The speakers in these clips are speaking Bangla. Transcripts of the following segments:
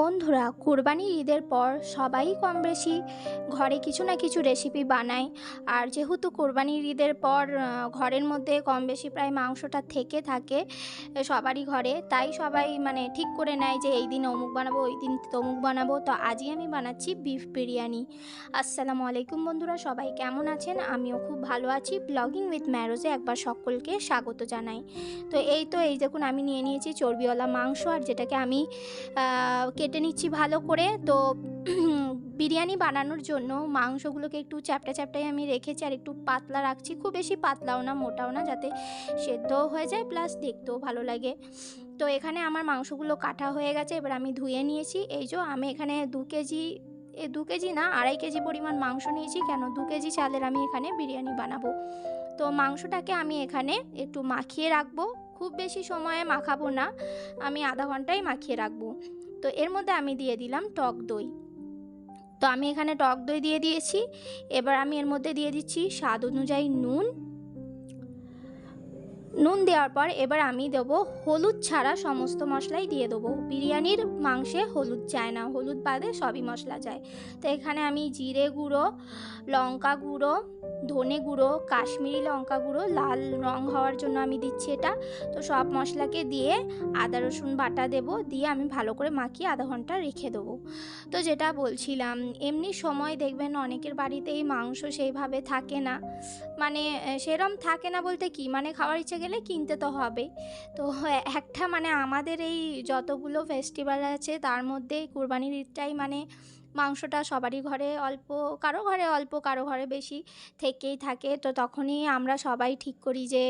বন্ধুরা কোরবানি ঈদের পর সবাই কম বেশি ঘরে কিছু না কিছু রেসিপি বানায়। আর যেহেতু কোরবানির ঈদের পর ঘরের মধ্যে কম বেশি প্রায় মাংসটা থেকে থাকে সবারই ঘরে, তাই সবাই মানে ঠিক করে নেয় যে এই দিন অমুক বানাবো, ওই দিন তমুক বানাবো। তো আজই আমি বানাচ্ছি বিফ বিরিয়ানি। আসসালামু আলাইকুম বন্ধুরা, সবাই কেমন আছেন? আমিও খুব ভালো আছি। ব্লগিং উইথ ম্যারোজে একবার সকলকে স্বাগত জানাই। তো এই তো, এই দেখুন, আমি নিয়ে নিয়েছি চর্বিওয়ালা মাংস। আর যেটাকে আমি কেটে নিচ্ছি ভালো করে। তো বিরিয়ানি বানানোর জন্য মাংসগুলোকে একটু চ্যাপটা চ্যাপটাই আমি রেখেছি আর একটু পাতলা রাখছি। খুব বেশি পাতলাও না, মোটাও না, যাতে সেদ্ধও হয়ে যায়, প্লাস দেখতেও ভালো লাগে। তো এখানে আমার মাংসগুলো কাটা হয়ে গেছে, এবার আমি ধুয়ে নিয়েছি। এই যে আমি এখানে দু কেজি, এ দু কেজি না, আড়াই কেজি পরিমাণ মাংস নিয়েছি, কেন দু কেজি চালের আমি এখানে বিরিয়ানি বানাবো। তো মাংসটাকে আমি এখানে একটু মাখিয়ে রাখব। খুব বেশি সময়ে মাখাবো না, আমি আধা ঘন্টাই মাখিয়ে রাখব। তো এর মধ্যে আমি দিয়ে দিলাম টক দই। তো আমি এখানে টক দই দিয়ে দিয়েছি। এবার আমি এর মধ্যে দিয়ে দিচ্ছি স্বাদ অনুযায়ী নুন নুন দেওয়ার পর এবার আমি দেবো হলুদ ছাড়া সমস্ত মশলাই দিয়ে দেবো। বিরিয়ানির মাংসে হলুদ চায় না, হলুদ বাদে সবই মশলা যায়। তো এখানে আমি জিরে গুঁড়ো, লঙ্কা গুঁড়ো, ধনে গুঁড়ো, কাশ্মীরি লঙ্কা গুঁড়ো, লাল রং হওয়ার জন্য আমি দিচ্ছি এটা। তো সব মশলাকে দিয়ে আদা, রসুন বাটা দেব, দিয়ে আমি ভালো করে মাখিয়ে আধা ঘণ্টা রেখে দেবো। তো যেটা বলছিলাম, এমনি সময় দেখবেন অনেকের বাড়িতেই মাংস সেইভাবে থাকে না। মানে সেরম থাকে না বলতে কি? মানে খাওয়ার ইচ্ছে গেলে কিনতে তো হবে। তো একটা মানে আমাদের এই যতগুলো ফেস্টিভ্যাল আছে, তার মধ্যে কুরবানির ঈদটাই মানে মাংসটা সবারই ঘরে অল্প, কারও ঘরে অল্প, কারও ঘরে বেশি থেকেই থাকে। তো তখনই আমরা সবাই ঠিক করি যে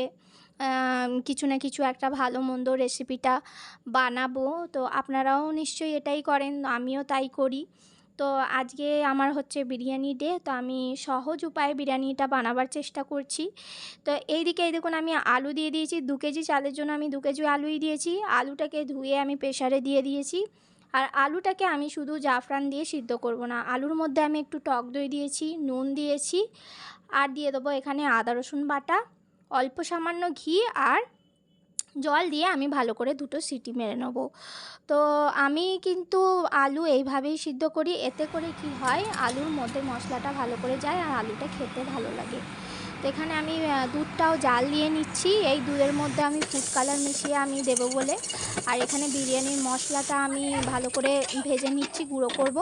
কিছু না কিছু একটা ভালো মন্দ রেসিপিটা বানাবো। তো আপনারাও নিশ্চয়ই এটাই করেন, আমিও তাই করি। তো আজকে আমার হচ্ছে বিরিয়ানি ডে, তো আমি সহজ উপায়ে বিরিয়ানিটা বানাবার চেষ্টা করছি। তো এই দিকে এই দেখুন আমি আলু দিয়ে দিয়েছি, দু কেজি চালের জন্য আমি দু কেজি আলুই দিয়েছি। আলুটাকে ধুয়ে আমি প্রেশারে দিয়ে দিয়েছি। আর আলুটাকে আমি শুধু জাফরান দিয়ে সিদ্ধ করব না, আলুর মধ্যে আমি একটু টক দই দিয়েছি, নুন দিয়েছি। আর দিয়ে দেবো এখানে আদা রসুন বাটা, অল্প সামান্য ঘি আর জল দিয়ে আমি ভালো করে দুটো সিটি মেরে নেব। তো আমি কিন্তু আলু এইভাবেই সিদ্ধ করি। এতে করে কি হয়? আলুর মধ্যে মশলাটা ভালো করে যায় আর আলুটা খেতে ভালো লাগে। তো এখানে আমি দুধটাও জাল দিয়ে নিচ্ছি। এই দুধের মধ্যে আমি ফুড কালার মিশিয়ে আমি দেবো বলে। আর এখানে বিরিয়ানির মশলাটা আমি ভালো করে ভেজে নিচ্ছি, গুঁড়ো করব।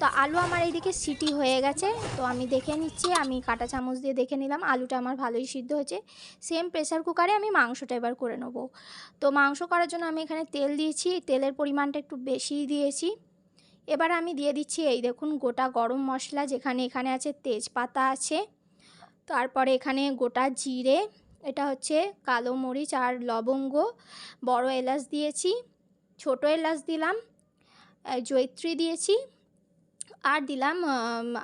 তো আলু আমার এইদিকে সিটি হয়ে গেছে। তো আমি দেখে নিচ্ছি, আমি কাঁটা চামচ দিয়ে দেখে নিলাম, আলুটা আমার ভালোই সিদ্ধ হয়েছে। সেম প্রেসার কুকারে আমি মাংসটা এবার করে নেব। তো মাংস করার জন্য আমি এখানে তেল দিয়েছি, তেলের পরিমাণটা একটু বেশিই দিয়েছি। এবার আমি দিয়ে দিচ্ছি, এই দেখুন, গোটা গরম মশলা যেখানে এখানে আছে, তেজপাতা আছে। তারপরে এখানে গোটা জিরে এটা হচ্ছে কালো মরিচ আর লবঙ্গ বড় এলাচ দিয়েছি ছোট এলাচ দিলাম আহ, জয়িত্রী দিয়েছি আর দিলাম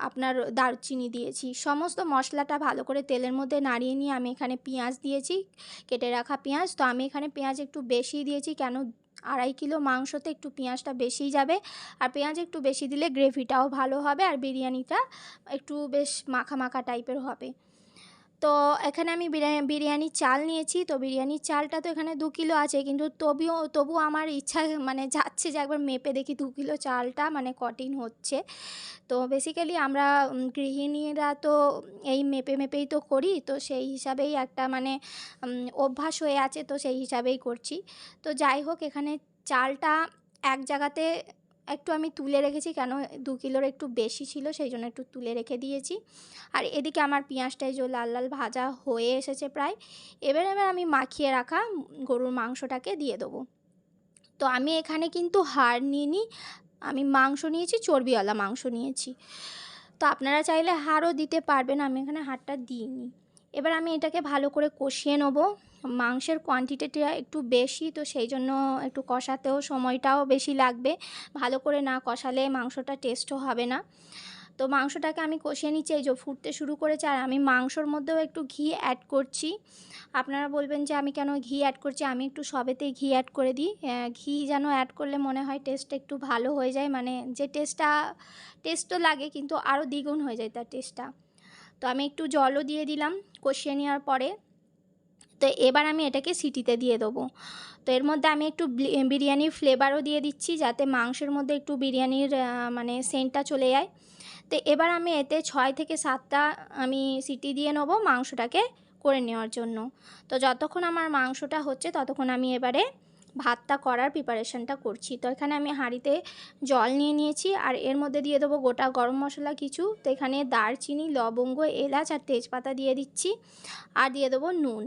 আপনার দারচিনি দিয়েছি। সমস্ত মশলাটা ভালো করে তেলের মধ্যে নাড়িয়ে নিয়ে আমি এখানে পেঁয়াজ দিয়েছি কেটে রাখা পেঁয়াজ। তো আমি এখানে পেঁয়াজ একটু বেশি দিয়েছি কেন আড়াই কিলো মাংসতে একটু পেঁয়াজটা বেশিই যাবে। আর পেঁয়াজ একটু বেশি দিলে গ্রেভিটাও ভালো হবে আর বিরিয়ানিটা একটু বেশ মাখা মাখা টাইপের হবে। তো এখানে আমি বিরিয়ানি চাল নিয়েছি। তো বিরিয়ানির চালটা তো এখানে দু কিলো আছে। কিন্তু তবুও, তবু আমার ইচ্ছা মানে যাচ্ছে যে একবার মেপে দেখি দু কিলো চালটা মানে কঠিন হচ্ছে। তো বেসিক্যালি আমরা গৃহিণীরা তো এই মেপে মেপেই তো করি। তো সেই হিসাবেই একটা মানে অভ্যাস হয়ে আছে। তো সেই হিসাবেই করছি। তো যাই হোক, এখানে চালটা এক জায়গাতে একটু আমি তুলে রেখেছি কেন দু কিলোর একটু বেশি ছিল, সেই জন্য একটু তুলে রেখে দিয়েছি। আর এদিকে আমার পেঁয়াজটা এই যে লাল লাল ভাজা হয়ে এসেছে প্রায়, এবার এবার আমি মাখিয়ে রাখা গরুর মাংসটাকে দিয়ে দেবো। তো আমি এখানে কিন্তু হাড় নিইনি, আমি মাংস নিয়েছি, চর্বিওয়ালা মাংস নিয়েছি। তো আপনারা চাইলে হাড়ও দিতে পারবেন, আমি এখানে হাড়টা দিইনি। এবার আমি এটাকে ভালো করে কষিয়ে নেব। মাংসের কোয়ান্টিটিটা একটু বেশি, তো সেই জন্য একটু কষাতেও সময়টাও বেশি লাগবে। ভালো করে না কষালে মাংসটা টেস্টও হবে না। তো মাংসটাকে আমি কষিয়ে নিচ্ছি, এই যে ফুটতে শুরু করেছে। আর আমি মাংসর মধ্যেও একটু ঘি অ্যাড করছি। আপনারা বলবেন যে আমি কেন ঘি অ্যাড করছি? আমি একটু সবেতেই ঘি অ্যাড করে দিই। ঘি যেন অ্যাড করলে মনে হয় টেস্টটা একটু ভালো হয়ে যায়। মানে যে টেস্টটা টেস্ট তো লাগে, কিন্তু আরও দ্বিগুণ হয়ে যায় তার টেস্টটা তো আমি একটু জলও দিয়ে দিলাম কষিয়ে নেওয়ার পরে। তো এবার আমি এটাকে সিটিতে দিয়ে দেবো। তো এর মধ্যে আমি একটু বিরিয়ানির ফ্লেভারও দিয়ে দিচ্ছি যাতে মাংসের মধ্যে একটু বিরিয়ানির মানে সেন্টটা চলে যায়। তো এবার আমি এতে ছয় থেকে সাতটা আমি সিটি দিয়ে নেব মাংসটাকে করে নেওয়ার জন্য। তো যতক্ষণ আমার মাংসটা হচ্ছে ততক্ষণ আমি এবারে ভাতটা করার প্রিপারেশানটা করছি। তো এখানে আমি হাঁড়িতে জল নিয়ে নিয়েছি, আর এর মধ্যে দিয়ে দেবো গোটা গরম মশলা কিছু। তো এখানে দারচিনি, লবঙ্গ, এলাচ, আর তেজপাতা দিয়ে দিচ্ছি, আর দিয়ে দেবো নুন।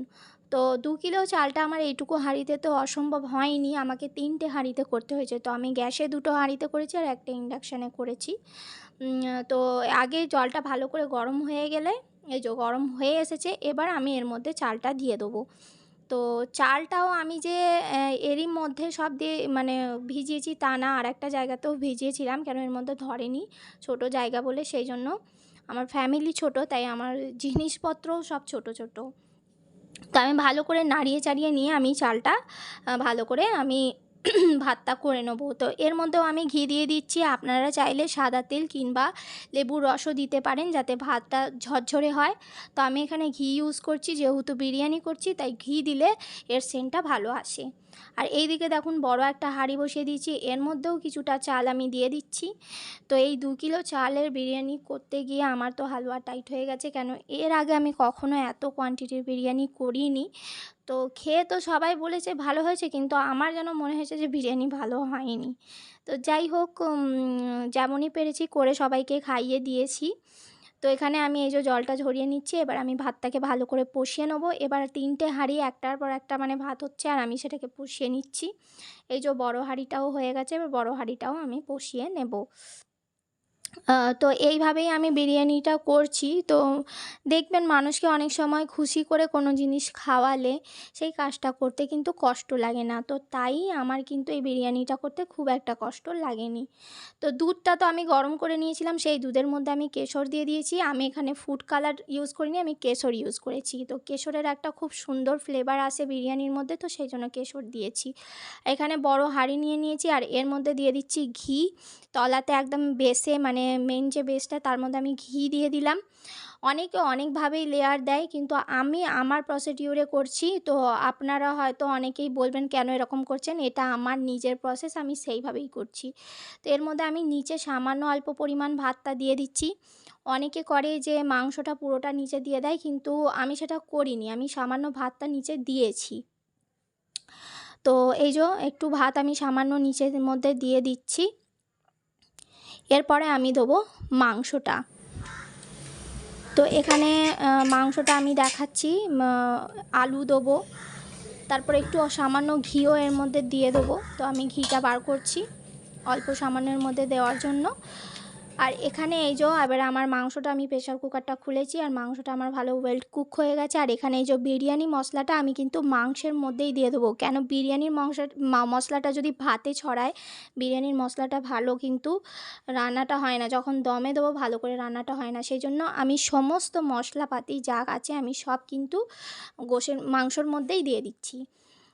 তো দু কিলো চালটা আমার এইটুকু হাঁড়িতে তো অসম্ভব হয়নি, আমাকে তিনটে হাঁড়িতে করতে হয়েছে। তো আমি গ্যাসে দুটো হাঁড়িতে করেছি আর একটা ইন্ডাকশানে করেছি। তো আগে জলটা ভালো করে গরম হয়ে গেলে, এই যে গরম হয়ে এসেছে, এবার আমি এর মধ্যে চালটা দিয়ে দেবো। তো চালটাও আমি যে এরই মধ্যে সব দিয়ে মানে ভিজিয়েছি তা না আর একটা জায়গাতেও ভিজিয়েছিলাম, কেন এর মধ্যে ধরেনি, ছোট জায়গা বলে সেই জন্য। আমার ফ্যামিলি ছোট, তাই আমার জিনিসপত্রও সব ছোট ছোট। তো আমি ভালো করে নাড়িয়ে চাড়িয়ে নিয়ে আমি চালটা ভালো করে আমি ভাতটা করে নেব। তো এর মধ্যেও আমি ঘি দিয়ে দিচ্ছি। আপনারা চাইলে সাদা তেল কিংবা লেবুর রসও দিতে পারেন যাতে ভাতটা ঝরঝরে হয়। তো আমি এখানে ঘি ইউজ করছি, যেহেতু বিরিয়ানি করছি, তাই ঘি দিলে এর সেন্টটা ভালো আসে। আর এই দিকে দেখুন বড় একটা হাঁড়ি বসিয়ে দিয়েছি। এর মধ্যেও কিছুটা চাল আমি দিয়ে দিচ্ছি। তো এই দু কিলো চালের বিরিয়ানি করতে গিয়ে আমার তো হালুয়া টাইট হয়ে গেছে। কেন? এর আগে আমি কখনো এত কোয়ান্টিটির বিরিয়ানি করিনি। তো খেয়ে তো সবাই বলেছে ভালো হয়েছে, কিন্তু আমার যেন মনে হয়েছে যে বিরিয়ানি ভালো হয়নি। তো যাই হোক যেমনই পেরেছি করে সবাইকে খাইয়ে দিয়েছি। তো এখানে আমি এই যে জলটা ঝরিয়ে নিচ্ছি, এবার আমি ভাতটাকে ভালো করে পষিয়ে নেব। এবার তিনটে হাঁড়ি একটার পর একটা মানে ভাত হচ্ছে, আর আমি সেটাকে পুষিয়ে নিচ্ছি। এই যে বড় হাঁড়িটাও হয়ে গেছে, এবার বড় হাঁড়িটাও আমি পুষিয়ে নেব। তো এইভাবেই আমি বিরিয়ানিটা করছি। তো দেখবেন মানুষকে অনেক সময় খুশি করে কোনো জিনিস খাওয়ালে সেই কাজটা করতে কিন্তু কষ্ট লাগে না। তো তাই আমার কিন্তু এই বিরিয়ানিটা করতে খুব একটা কষ্ট লাগেনি। তো দুধটা তো আমি গরম করে নিয়েছিলাম, সেই দুধের মধ্যে আমি কেশর দিয়ে দিয়েছি। আমি এখানে ফুড কালার ইউজ করিনি, আমি কেশর ইউজ করেছি। তো কেশরের একটা খুব সুন্দর ফ্লেভার আসে বিরিয়ানির মধ্যে, তো সেই জন্য কেশর দিয়েছি। এখানে বড় হাঁড়ি নিয়ে নিয়েছি আর এর মধ্যে দিয়ে দিচ্ছি ঘি। তলাতে একদম বেসে মানে মেন যে বেসটা তার মধ্যে আমি ঘি দিয়ে দিলাম। অনেকে অনেকভাবেই লেয়ার দেয়, কিন্তু আমি আমার প্রসিডিউরে করছি। তো আপনারা হয়তো অনেকেই বলবেন, কেন এরকম করছেন? এটা আমার নিজের প্রসেস আমি সেইভাবেই করছি। তো এর মধ্যে আমি নিচে সামান্য অল্প পরিমাণ ভাতটা দিয়ে দিচ্ছি। অনেকে করে যে মাংসটা পুরোটা নিচে দিয়ে দেয়, কিন্তু আমি সেটা করিনি। আমি সামান্য ভাতটা নিচে দিয়েছি। তো এই যে, একটু ভাত আমি সামান্য নিচের মধ্যে দিয়ে দিচ্ছি। এরপরে আমি দেবো মাংসটা। তো এখানে মাংসটা আমি দেখাচ্ছি আলু দেবো, তারপর একটু সামান্য ঘিও এর মধ্যে দিয়ে দেবো। তো আমি ঘিটা বার করছি অল্প সামান্যের মধ্যে দেওয়ার জন্য। আর এখানে এই যে, এবার আমার মাংসটা আমি প্রেশার কুকারটা খুলেছি আর মাংসটা আমার ভালো ওয়েল কুক হয়ে গেছে। আর এখানে এই যে, বিরিয়ানি মশলাটা আমি কিন্তু মাংসের মধ্যেই দিয়ে দেবো। কেন বিরিয়ানির মাংস মশলাটা যদি ভাতে ছড়ায়, বিরিয়ানির মশলাটা ভালো কিন্তু রান্নাটা হয় না। যখন দমে দেবো, ভালো করে রান্নাটা হয় না। সেই জন্য আমি সমস্ত মশলাপাতি যা আছে, আমি সব কিন্তু গোশের, মাংসর মধ্যেই দিয়ে দিচ্ছি।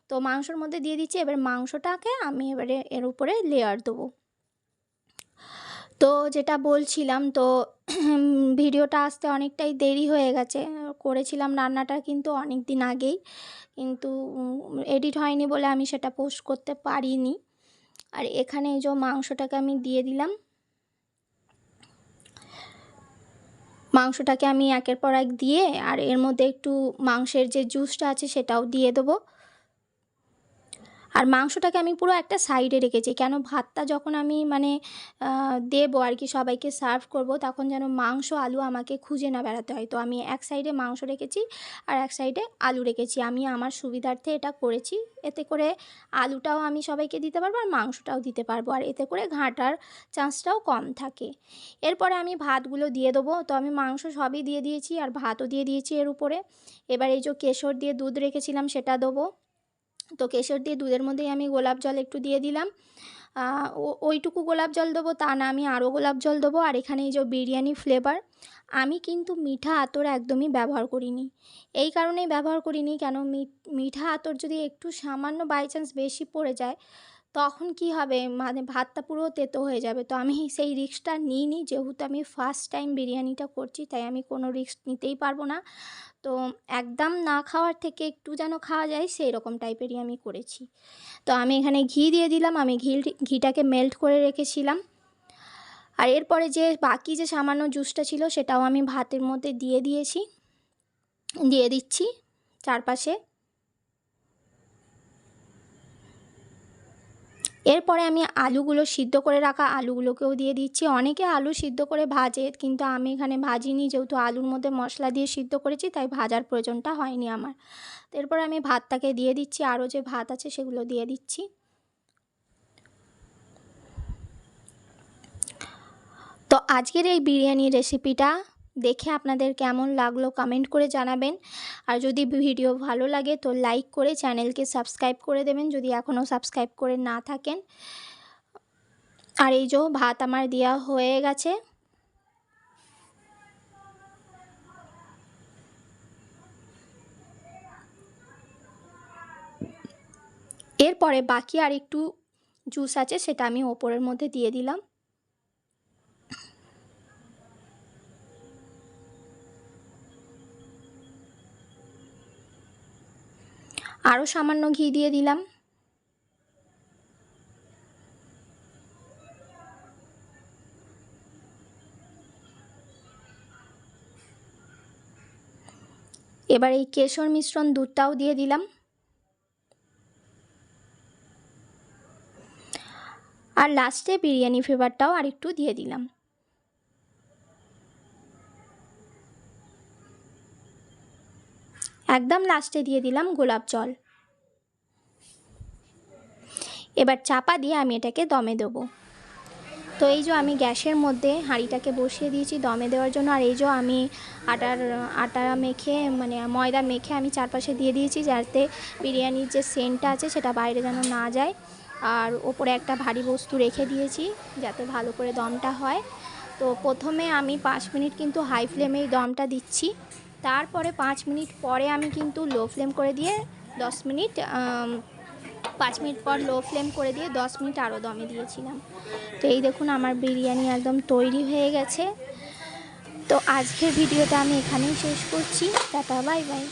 তো মাংসর মধ্যে দিয়ে দিচ্ছি। এবার মাংসটাকে আমি এবারে এর উপরে লেয়ার দেবো। তো যেটা বলছিলাম, তো ভিডিওটা আসতে অনেকটাই দেরি হয়ে গেছে। করেছিলাম রান্নাটা কিন্তু অনেক দিন আগেই, কিন্তু এডিট হয়নি বলে আমি সেটা পোস্ট করতে পারিনি। আর এখানে এই যে মাংসটাকে আমি দিয়ে দিলাম। মাংসটাকে আমি একের পর এক দিয়ে, আর এর মধ্যে একটু মাংসের যে জুসটা আছে সেটাও দিয়ে দেবো। আর মাংসটাকে আমি পুরো একটা সাইডে রেখেছি। কেন ভাতটা যখন আমি মানে দেবো আর কি সবাইকে সার্ভ করব, তখন যেন মাংস, আলু আমাকে খুঁজে না বেড়াতে হয়। তো আমি এক সাইডে মাংস রেখেছি আর এক সাইডে আলু রেখেছি। আমি আমার সুবিধার্থে এটা করেছি। এতে করে আলুটাও আমি সবাইকে দিতে পারব আর মাংসটাও দিতে পারব। আর এতে করে ঘাঁটার চান্সটাও কম থাকে। এরপরে আমি ভাতগুলো দিয়ে দেবো। তো আমি মাংস সবই দিয়ে দিয়েছি আর ভাতও দিয়ে দিয়েছি এর উপরে। এবার এই যে কেশর দিয়ে দুধ রেখেছিলাম সেটা দেবো। তো কেশর দিয়ে দুধের মধ্যেই আমি গোলাপ জল একটু দিয়ে দিলাম। ওইটুকু গোলাপ জল দেবো, তা না, আমি আরও গোলাপ জল দেবো। আর এখানে এই যে বিরিয়ানি ফ্লেভার আমি কিন্তু মিঠা আতর একদমই ব্যবহার করিনি। এই কারণেই ব্যবহার করিনি, কেন মিঠা আতর যদি একটু সামান্য বাই চান্স বেশি পড়ে যায়, তখন কি হবে? মানে ভাতটা পুরো তেতো হয়ে যাবে। তো আমি সেই রিস্কটা নিইনি, যেহেতু আমি ফার্স্ট টাইম বিরিয়ানিটা করছি, তাই আমি কোনো রিক্স নিতেই পারব না। তো একদম না খাওয়ার থেকে একটু যেন খাওয়া যায় সেই রকম টাইপেরই আমি করেছি। তো আমি এখানে ঘি দিয়ে দিলাম, আমি ঘি ঘিটাকে মেল্ট করে রেখেছিলাম। আর এরপরে যে বাকি যে সামান্য জুসটা ছিল, সেটাও আমি ভাতের মধ্যে দিয়ে দিয়েছি। দিয়ে দিচ্ছি চারপাশে। এরপরে আমি আলুগুলো সিদ্ধ করে রাখা আলুগুলোকেও দিয়ে দিচ্ছি। অনেকে আলু সিদ্ধ করে ভাজে, কিন্তু আমি এখানে ভাজিনি। যেহেতু আলুর মধ্যে মশলা দিয়ে সিদ্ধ করেছি, তাই ভাজার প্রয়োজনটা হয়নি আমার। এরপরে আমি ভাতটাকে দিয়ে দিচ্ছি। আরও যে ভাত আছে, সেগুলো দিয়ে দিচ্ছি। তো আজকের এই বিরিয়ানি রেসিপিটা দেখে আপনাদের কেমন লাগল কমেন্ট করে জানাবেন। আর যদি ভিডিও ভালো লাগে তো লাইক করে চ্যানেলকে সাবস্ক্রাইব করে দেবেন যদি এখনও সাবস্ক্রাইব করে না থাকেন। আর এই যে ভাত আমার দেওয়া হয়ে গেছে। এরপরে বাকি আর একটু জুস আছে সেটা আমি ওপরের মধ্যে দিয়ে দিলাম। আরও সামান্য ঘি দিয়ে দিলাম। এবার এই কেশর মিশ্রণ দুধটাও দিয়ে দিলাম। আর লাস্টে বিরিয়ানি ফ্লেভারটাও আর একটু দিয়ে দিলাম। একদম লাস্টে দিয়ে দিলাম গোলাপ জল। এবার চাপা দিয়ে আমি এটাকে দমে দেবো। তো এই যে আমি গ্যাসের মধ্যে হাঁড়িটাকে বসিয়ে দিয়েছি দমে দেওয়ার জন্য, আর এই যে আমি আটার, আটা মেখে মানে ময়দা মেখে আমি চারপাশে দিয়ে দিয়েছি যাতে বিরিয়ানির যে সেন্টটা আছে সেটা বাইরে যেন না যায়। আর ওপরে একটা ভারী বস্তু রেখে দিয়েছি যাতে ভালো করে দমটা হয়। তো প্রথমে আমি পাঁচ মিনিট কিন্তু হাই ফ্লেমেই দমটা দিচ্ছি। তারপরে পাঁচ মিনিট পরে আমি কিন্তু লো ফ্লেম করে দিয়ে দশ মিনিট পাঁচ মিনিট পর লো ফ্লেম করে দিয়ে দশ মিনিট আরও দমে দিয়েছিলাম। তো এই দেখুন আমার বিরিয়ানি একদম তৈরি হয়ে গেছে। তো আজকের ভিডিওটা আমি এখানেই শেষ করছি। Tata, bye bye.